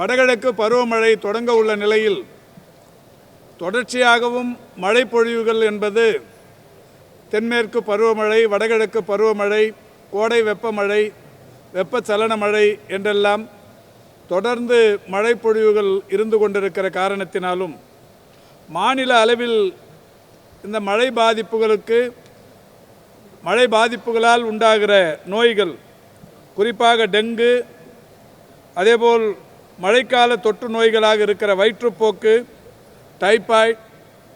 வடகிழக்கு பருவமழை தொடங்க உள்ள நிலையில் தொடர்ச்சியாகவும் மழை பொழிவுகள் என்பது தென்மேற்கு பருவமழை வடகிழக்கு பருவமழை கோடை வெப்பமழை வெப்பச்சலன மழை என்றெல்லாம் தொடர்ந்து மழை பொழிவுகள் இருந்து கொண்டிருக்கிற காரணத்தினாலும் மாநில அளவில் இந்த மழை பாதிப்புகளுக்கு மழை பாதிப்புகளால் உண்டாகிற நோய்கள் குறிப்பாக டெங்கு அதேபோல் மழைக்கால தொற்று நோய்களாக இருக்கிற வயிற்றுப்போக்கு டைபாய்ட்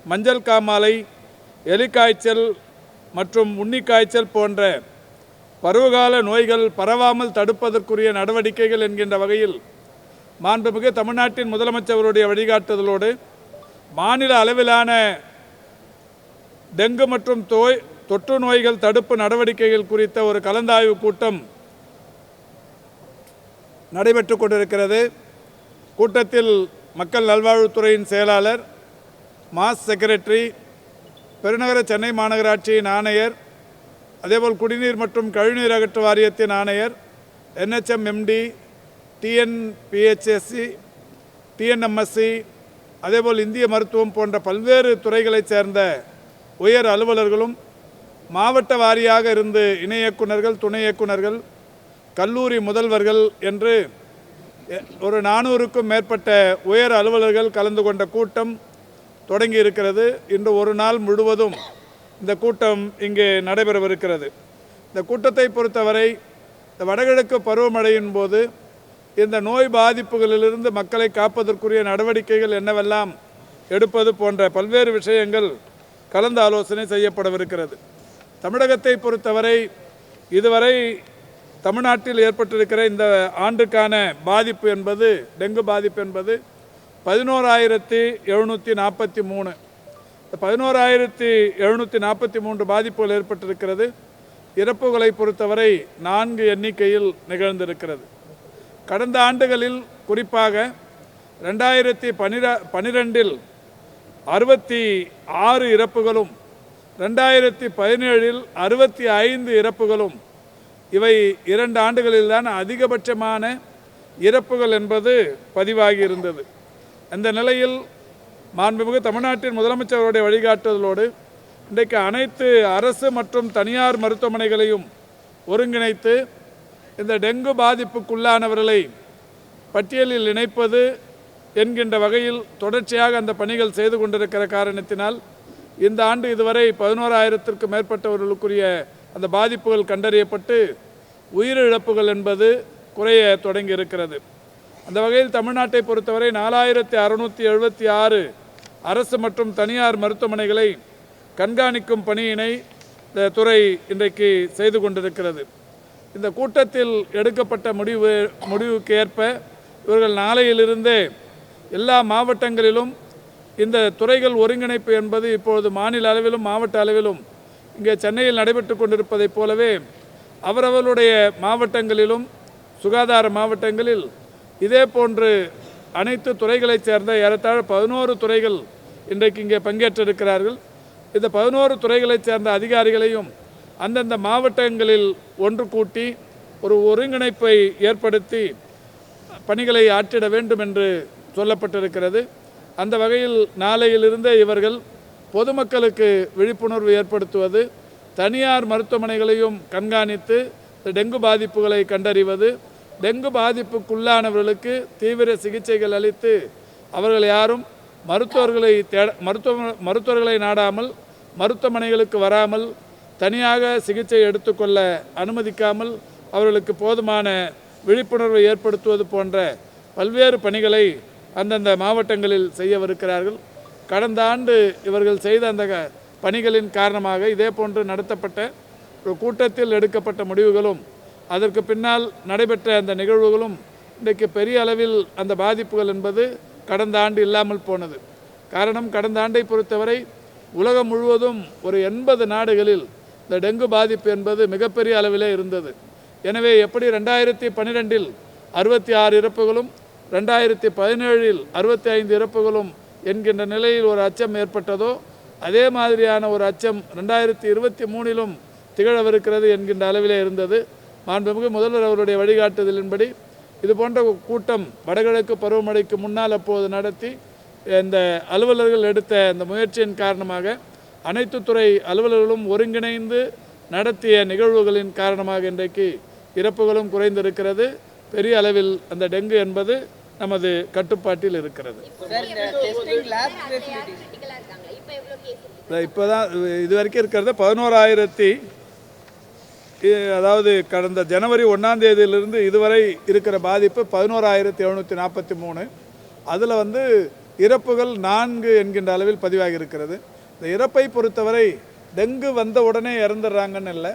மஞ்சள் காமாலை எலிக்காய்ச்சல் மற்றும் உன்னிக்காய்ச்சல் போன்ற பருவகால நோய்கள் பரவாமல் தடுப்பதற்குரிய நடவடிக்கைகள் என்கின்ற வகையில் மாண்புமிகு தமிழ்நாட்டின் முதலமைச்சருடைய வழிகாட்டுதலோடு மாநில அளவிலான டெங்கு மற்றும் தோய் தொற்று நோய்கள் தடுப்பு நடவடிக்கைகள் குறித்த ஒரு கலந்தாய்வு கூட்டம் நடைபெற்று கொண்டிருக்கிறது. கூட்டத்தில் மக்கள் நல்வாழ்வுத்துறையின் செயலாளர் மாஸ் செக்ரட்டரி பெருநகர சென்னை மாநகராட்சியின் ஆணையர் அதேபோல் குடிநீர் மற்றும் கழிவுநீர் அகற்று வாரியத்தின் ஆணையர் என்ஹெச்எம் எம்டி டிஎன்பிஹெச்எஸ்சி டிஎன்எம்எஸ்சி அதேபோல் இந்திய மருத்துவம் போன்ற பல்வேறு துறைகளைச் சேர்ந்த உயர் அலுவலர்களும் மாவட்ட வாரியாக இருந்து இணை இயக்குநர்கள் துணை இயக்குனர்கள் கல்லூரி முதல்வர்கள் என்று ஒரு நானூறுக்கும் மேற்பட்ட உயர் அலுவலர்கள் கலந்து கொண்ட கூட்டம் தொடங்கி இருக்கிறது. இன்று ஒரு நாள் முழுவதும் இந்த கூட்டம் இங்கே நடைபெறவிருக்கிறது. இந்த கூட்டத்தை பொறுத்தவரை இந்த வடகிழக்கு பருவமழையின் போது இந்த நோய் பாதிப்புகளிலிருந்து மக்களை காப்பதற்குரிய நடவடிக்கைகள் என்னவெல்லாம் எடுப்பது போன்ற பல்வேறு விஷயங்கள் கலந்து ஆலோசனை செய்யப்படவிருக்கிறது. தமிழகத்தை பொறுத்தவரை இதுவரை தமிழ்நாட்டில் ஏற்பட்டிருக்கிற இந்த ஆண்டுக்கான பாதிப்பு என்பது டெங்கு பாதிப்பு என்பது பதினோராயிரத்தி எழுநூற்றி நாற்பத்தி மூணு. பதினோராயிரத்தி எழுநூற்றி நாற்பத்தி மூன்று பாதிப்புகள் ஏற்பட்டிருக்கிறது. இறப்புகளை பொறுத்தவரை நான்கு எண்ணிக்கையில் நிகழ்ந்திருக்கிறது. கடந்த ஆண்டுகளில் குறிப்பாக ரெண்டாயிரத்தி பனிர பனிரெண்டில் அறுபத்தி ஆறு இறப்புகளும் ரெண்டாயிரத்தி பதினேழில் அறுபத்தி ஐந்து இறப்புகளும் இவை இரண்டு ஆண்டுகளில்தான் அதிகபட்சமான இறப்புகள் என்பது பதிவாகி இருந்தது. அந்த நிலையில் மாண்புமிகு தமிழ்நாட்டின் முதலமைச்சருடைய வழிகாட்டுதலோடு இன்றைக்கு அனைத்து அரசு மற்றும் தனியார் மருத்துவமனைகளையும் ஒருங்கிணைத்து இந்த டெங்கு பாதிப்புக்குள்ளானவர்களை பட்டியலில் இணைப்பது என்கின்ற வகையில் தொடர்ச்சியாக அந்த பணிகள் செய்து கொண்டிருக்கிற காரணத்தினால் இந்த ஆண்டு இதுவரை பதினோராயிரத்திற்கும் மேற்பட்டவர்களுக்குரிய அந்த பாதிப்புகள் கண்டறியப்பட்டு உயிரிழப்புகள் என்பது குறைய தொடங்கி இருக்கிறது அந்த வகையில் தமிழ்நாட்டை பொறுத்தவரை நாலாயிரத்தி அறுநூற்றி எழுபத்தி ஆறு அரசு மற்றும் தனியார் மருத்துவமனைகளை கண்காணிக்கும் பணியினை இந்த துறை இன்றைக்கு செய்து கொண்டிருக்கிறது. இந்த கூட்டத்தில் எடுக்கப்பட்ட முடிவு முடிவுக்கு ஏற்ப இவர்கள் நாளையிலிருந்தே எல்லா மாவட்டங்களிலும் இந்த துறைகள் ஒருங்கிணைப்பு என்பது இப்பொழுது மாநில அளவிலும் மாவட்ட அளவிலும் இங்கே சென்னையில் நடைபெற்று கொண்டிருப்பதைப் போலவே அவரவர்களுடைய மாவட்டங்களிலும் சுகாதார மாவட்டங்களில் இதே போன்று அனைத்து துறைகளைச் சேர்ந்த ஏறத்தாழ பதினோரு துறைகள் இன்றைக்கு இங்கே பங்கேற்றிருக்கிறார்கள். இந்த பதினோரு துறைகளைச் சேர்ந்த அதிகாரிகளையும் அந்தந்த மாவட்டங்களில் ஒன்று கூட்டி ஒரு ஒருங்கிணைப்பை ஏற்படுத்தி பணிகளை ஆற்றிட வேண்டும் என்று சொல்லப்பட்டிருக்கிறது. அந்த வகையில் நாளையிலிருந்தே இவர்கள் பொதுமக்களுக்கு விழிப்புணர்வு ஏற்படுத்துவது தனியார் மருத்துவமனைகளையும் கண்காணித்து டெங்கு பாதிப்புகளை கண்டறிவது டெங்கு பாதிப்புக்குள்ளானவர்களுக்கு தீவிர சிகிச்சைகள் அளித்து அவர்கள் யாரும் மருத்துவர்களை தேட மருத்துவ மருத்துவர்களை நாடாமல் மருத்துவமனைகளுக்கு வராமல் தனியாக சிகிச்சை எடுத்துக்கொள்ள அனுமதிக்காமல் அவர்களுக்கு போதுமான விழிப்புணர்வை ஏற்படுத்துவது போன்ற பல்வேறு பணிகளை அந்தந்த மாவட்டங்களில் செய்யவிருக்கிறார்கள். கடந்த ஆண்டு இவர்கள் செய்த அந்த பணிகளின் காரணமாக இதே போன்று நடத்தப்பட்ட ஒரு கூட்டத்தில் எடுக்கப்பட்ட முடிவுகளும் அதற்கு பின்னால் நடைபெற்ற அந்த நிகழ்வுகளும் இன்றைக்கு பெரிய அளவில் அந்த பாதிப்புகள் என்பது கடந்த ஆண்டு இல்லாமல் போனது. காரணம் கடந்த ஆண்டை பொறுத்தவரை உலகம் முழுவதும் ஒரு எண்பது நாடுகளில் இந்த டெங்கு பாதிப்பு என்பது மிகப்பெரிய அளவிலே இருந்தது. எனவே எப்படி ரெண்டாயிரத்தி பன்னிரெண்டில் அறுபத்தி ஆறு இறப்புகளும் ரெண்டாயிரத்தி பதினேழில் அறுபத்தி ஐந்து இறப்புகளும் என்கின்ற நிலையில் ஒரு அச்சம் ஏற்பட்டதோ அதே மாதிரியான ஒரு அச்சம் ரெண்டாயிரத்தி இருபத்தி மூணிலும் திகழவிருக்கிறது என்கின்ற அளவிலே இருந்தது. மாண்புமிகு முதல்வர் அவருடைய வழிகாட்டுதலின்படி இது போன்ற கூட்டம் வடகிழக்கு பருவமழைக்கு முன்னால் அப்போது நடத்தி இந்த அலுவலர்கள் எடுத்த இந்த முயற்சியின் காரணமாக அனைத்து துறை அலுவலர்களும் ஒருங்கிணைந்து நடத்திய நிகழ்வுகளின் காரணமாக இன்றைக்கு இறப்புகளும் குறைந்திருக்கிறது. பெரிய அளவில் அந்த டெங்கு என்பது நமது கட்டுப்பாட்டில் இருக்கிறது. இப்போ தான் இது வரைக்கும் இருக்கிறது பதினோராயிரத்தி அதாவது கடந்த ஜனவரி ஒன்றாம் தேதியிலிருந்து இதுவரை இருக்கிற பாதிப்பு பதினோராயிரத்தி எழுநூற்றி நாற்பத்தி மூணு. அதில் வந்து இறப்புகள் நான்கு என்கின்ற அளவில் பதிவாகி இருக்கிறது. இந்த இறப்பை பொறுத்தவரை டெங்கு வந்த உடனே இறந்துடுறாங்கன்னு இல்லை.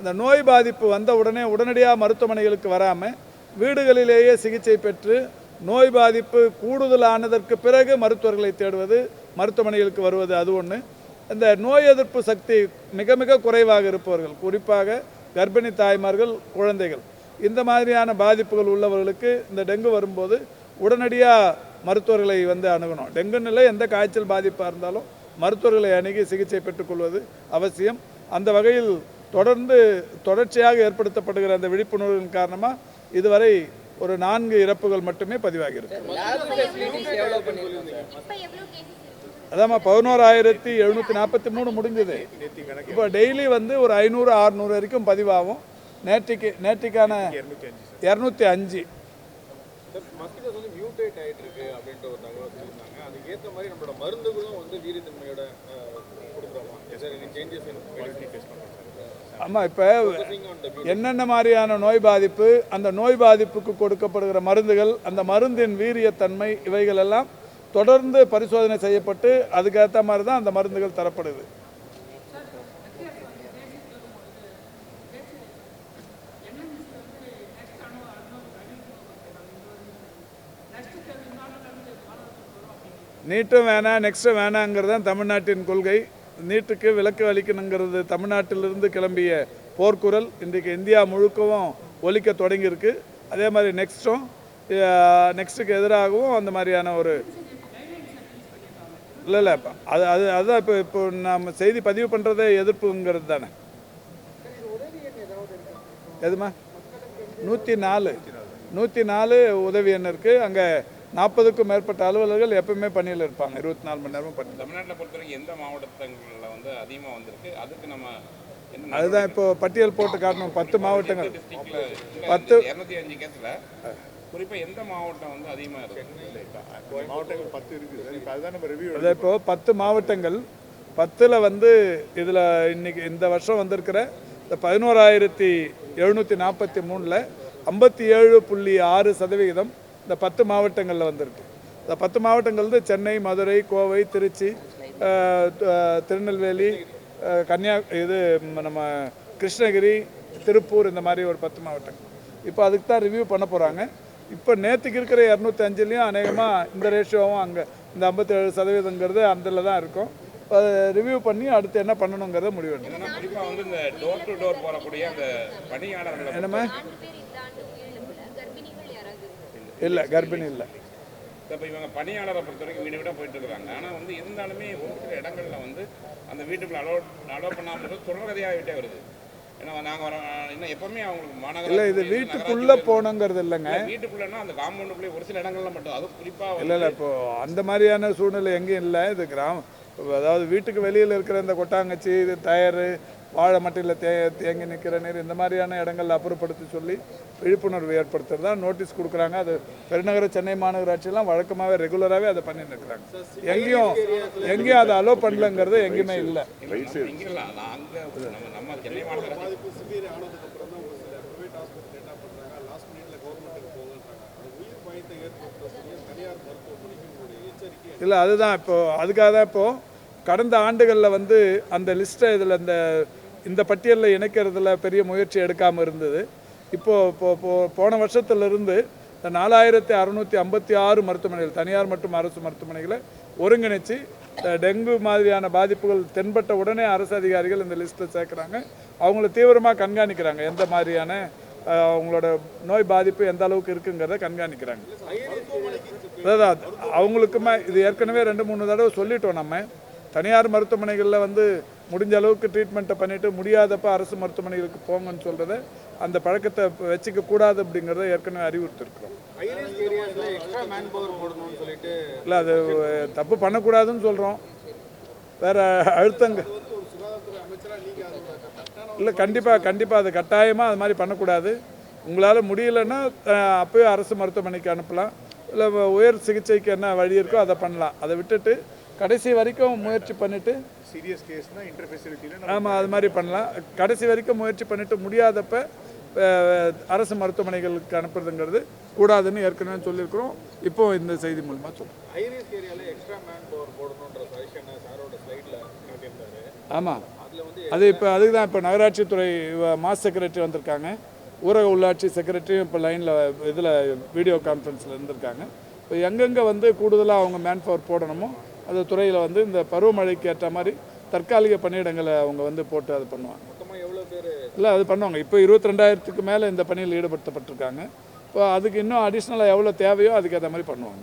இந்த நோய் பாதிப்பு வந்த உடனே உடனடியாக மருத்துவமனைகளுக்கு வராமல் வீடுகளிலேயே சிகிச்சை பெற்று நோய் பாதிப்பு கூடுதலானதற்கு பிறகு மருத்துவர்களை தேடுவது மருத்துவமனைகளுக்கு வருவது அது ஒன்று இந்த நோய் எதிர்ப்பு சக்தி மிக மிக குறைவாக இருப்பவர்கள் குறிப்பாக கர்ப்பிணி தாய்மார்கள் குழந்தைகள். இந்த மாதிரியான பாதிப்புகள் உள்ளவர்களுக்கு இந்த டெங்கு வரும்போது உடனடியாக மருத்துவர்களை வந்து அணுகணும். டெங்குன்னு இல்லை எந்த காய்ச்சல் பாதிப்பாக இருந்தாலும் மருத்துவர்களை அணுகி சிகிச்சை பெற்றுக்கொள்வது அவசியம். அந்த வகையில் தொடர்ந்து தொடர்ச்சியாக ஏற்படுத்தப்படுகிற அந்த விழிப்புணர்வின் காரணமாக இதுவரை ஒரு நான்கு இறப்புகள் மட்டுமே பதிவாகியிருக்கு அதாம்மா பதினோராயிரத்தி எழுநூற்றி நாற்பத்தி மூணு முடிஞ்சது. இப்போ டெய்லி வந்து ஒரு ஐநூறு அறுநூறு வரைக்கும் பதிவாகும். நேற்றுக்கு நேற்றுக்கான இரநூத்தி அஞ்சு. ஆமாம் இப்போ என்னென்ன மாதிரியான நோய் பாதிப்பு அந்த நோய் பாதிப்புக்கு கொடுக்கப்படுகிற மருந்துகள் அந்த மருந்தின் வீரியத்தன்மை இவைகள் எல்லாம் தொடர்ந்து பரிசோதனை செய்யப்பட்டு அதுக்கேற்ற மாதிரி தான் அந்த மருந்துகள் தரப்படுது. நீட்டும் வேணாம் நெக்ஸ்ட்டும் வேணாங்கிறது தான் தமிழ்நாட்டின் கொள்கை. நீட்டுக்கு விலக்கு அளிக்கணுங்கிறது தமிழ்நாட்டிலிருந்து கிளம்பிய போர்க்குரல் இன்றைக்கு இந்தியா முழுக்கவும் ஒலிக்க தொடங்கியிருக்கு. அதே மாதிரி நெக்ஸ்ட்டும் நெக்ஸ்ட்டுக்கு எதிராகவும் அந்த மாதிரியான ஒரு இல்லை இல்லை. அது அது அதுதான் இப்போ இப்போ நம்ம செய்தி பதிவு பண்ணுறதே எதிர்ப்புங்கிறது தானே. எதுமா நூற்றி நாலு. நூற்றி நாலு உதவி எண் இருக்குது அங்கே நாற்பதுக்கும் மேற்பட்ட அலுவலர்கள் எப்பவுமே பணியில் இருப்பாங்க. இருபத்தி நாலு மணி நேரமும் பணி தமிழ்நாட்டில் பொறுத்தவரைக்கும் எந்த மாவட்டங்களில் வந்து அதிகமாக வந்திருக்கு? அதுக்கு நம்ம அதுதான் இப்போ பட்டியல் போட்டு காட்டணும். பத்து மாவட்டங்கள். பத்து- இரநூத்தி அஞ்சு கேஸில் குறிப்பாக எந்த மாவட்டம் வந்து அதிகமாக இருக்கு? மாவட்டங்கள் பத்து இருக்குது. சார் இப்போ அதுதான் நம்ம ரிவ்யூ அதை இப்போ பத்து மாவட்டங்கள் பத்தில் வந்து இதில் இன்னைக்கு இந்த வருஷம் வந்திருக்கிற இந்த பதினோராயிரத்தி எழுநூற்றி நாற்பத்தி மூணில் ஐம்பத்தி ஏழு புள்ளி ஆறு சதவிகிதம் இந்த பத்து மாவட்டங்களில் வந்திருக்கு. இந்த பத்து மாவட்டங்கள் வந்து சென்னை மதுரை கோவை திருச்சி திருநெல்வேலி கன்னியா இது நம்ம கிருஷ்ணகிரி திருப்பூர் இந்த மாதிரி ஒரு பத்து மாவட்டங்கள். இப்போ அதுக்கு தான் ரிவ்யூ பண்ண போகிறாங்க இப்போ நேற்றுக்கு இருக்கிற இரநூத்தி அஞ்சுலேயும் அநேகமாக இந்த ரேஷியோவும் அங்கே இந்த ஐம்பத்தேழு சதவீதங்கிறது அதில் தான் இருக்கும். ரிவ்யூ பண்ணி அடுத்து என்ன பண்ணணுங்கிறத முடிவு எடுக்கணும் ஏன்னா குறிப்பாக வந்து இந்த டோர் டு டோர் போகக்கூடிய அந்த பணியாளர்களை என்னம்மா? இல்லை கர்ப்பிணி இல்லை. இப்போ இவங்க பணியாளரை பொறுத்த வரைக்கும் வீடு வீடாக போயிட்டு இருக்காங்க. ஆனால் வந்து இருந்தாலுமே ஒரு சில இடங்களில் வந்து அந்த வீட்டுக்குள்ள அலோ அலோ பண்ணாமல் தொடர்கதையாகிட்டே வருது. ஏன்னா நாங்கள் வர இன்னும் எப்பவுமே அவங்களுக்கு மாநகர இல்லை இது வீட்டுக்குள்ளே போகணுங்கிறது இல்லைங்க. வீட்டுக்குள்ளேன்னா அந்த காம்பவுண்டுக்குள்ளே ஒரு சில இடங்கள்ல மட்டும். அதுவும் குறிப்பாக இல்லை இல்லை இப்போ அந்த மாதிரியான சூழ்நிலை எங்கேயும் இல்லை. இது கிராமம் அதாவது வீட்டுக்கு வெளியில் இருக்கிற இந்த கொட்டாங்கச்சி இது டயரு வாழை மட்டையில் தே தேங்கி நிற்கிற நீர் இந்த மாதிரியான இடங்கள்ல அப்புறப்படுத்த சொல்லி விழிப்புணர்வு ஏற்படுத்துறது தான் நோட்டீஸ் கொடுக்குறாங்க. அது பெருநகர சென்னை மாநகராட்சியெல்லாம் வழக்கமாகவே ரெகுலராகவே அதை பண்ணிட்டு இருக்கிறாங்க எங்கேயும் எங்கேயும் அதை அலோ பண்ணலங்கிறது எங்கேயுமே இல்லை. இல்லை அதுதான் இப்போ அதுக்காக தான் இப்போ கடந்த ஆண்டுகளில் வந்து அந்த லிஸ்ட்டை இதில் இந்த இந்த பட்டியலில் இணைக்கிறதுல பெரிய முயற்சி எடுக்காமல் இருந்தது. இப்போது இப்போ போன வருஷத்திலிருந்து இந்த நாலாயிரத்தி அறுநூற்றி ஐம்பத்தி ஆறு மருத்துவமனைகள் தனியார் மற்றும் அரசு மருத்துவமனைகளை ஒருங்கிணைச்சு டெங்கு மாதிரியான பாதிப்புகள் தென்பட்ட உடனே அரசு அதிகாரிகள் இந்த லிஸ்ட்டில் சேர்க்குறாங்க. அவங்கள தீவிரமாக கண்காணிக்கிறாங்க. எந்த மாதிரியான அவங்களோட நோய் பாதிப்பு எந்த அளவுக்கு இருக்குங்கிறத கண்காணிக்கிறாங்க. அதாவது அவங்களுக்குமே இது ஏற்கனவே ரெண்டு மூணு தடவை சொல்லிட்டோம் நம்ம. தனியார் மருத்துவமனைகளில் வந்து முடிஞ்ச அளவுக்கு ட்ரீட்மெண்ட்டை பண்ணிவிட்டு முடியாதப்ப அரசு மருத்துவமனைகளுக்கு போங்கன்னு சொல்கிறத அந்த பழக்கத்தை வச்சுக்க கூடாது அப்படிங்கிறத ஏற்கனவே அறிவுறுத்திருக்கிறோம். இல்லை அது தப்பு பண்ணக்கூடாதுன்னு சொல்கிறோம் வேற அழுத்தங்க. இல்லை கண்டிப்பாக கண்டிப்பாக அது கட்டாயமாக அது மாதிரி பண்ணக்கூடாது. உங்களால் முடியலன்னா அப்போயும் அரசு மருத்துவமனைக்கு அனுப்பலாம். இல்லை உயர் சிகிச்சைக்கு என்ன வழி இருக்கோ அதை பண்ணலாம். அதை விட்டுட்டு கடைசி வரைக்கும் முயற்சி பண்ணிவிட்டு சீரியஸ் கேஸ்னா இன்டர் ஃபெசிலிட்டில ஆமாம் அது மாதிரி பண்ணலாம். கடைசி வரைக்கும் முயற்சி பண்ணிட்டு முடியாதப்ப அரசு மருத்துவமனைகளுக்கு அனுப்புறதுங்கிறது கூடாதுன்னு ஏற்கனவே சொல்லியிருக்கிறோம். இப்போ இந்த செய்தி மூலமாக ஏரியால எக்ஸ்ட்ரா மேன் பவர் போடணுன்ற சஜஷனை சாரோட ஸ்லைட்ல காட்டியிருந்தாரு. ஆமாம் அது இப்போ அதுக்கு தான் இப்போ நகராட்சித்துறை மாஸ் செக்ரட்டரி வந்திருக்காங்க. ஊரக உள்ளாட்சி செக்ரட்டரியும் இப்போ லைனில் இதில் வீடியோ கான்ஃபரன்ஸில் இருந்திருக்காங்க. இப்போ எங்கெங்கே வந்து கூடுதலாக அவங்க மேன் பவர் போடணுமோ அந்த துறையில் வந்து இந்த பருவமழைக்கு ஏற்ற மாதிரி தற்காலிக பணியிடங்களை அவங்க வந்து போட்டு அது பண்ணுவாங்க. இல்லை அது பண்ணுவாங்க. இப்போ இருபத்தி ரெண்டாயிரத்துக்கு மேலே இந்த பணியில் ஈடுபடுத்தப்பட்டிருக்காங்க. இப்போ அதுக்கு இன்னும் அடிஷ்னலாக எவ்வளோ தேவையோ அதுக்கு ஏற்ற மாதிரி பண்ணுவாங்க.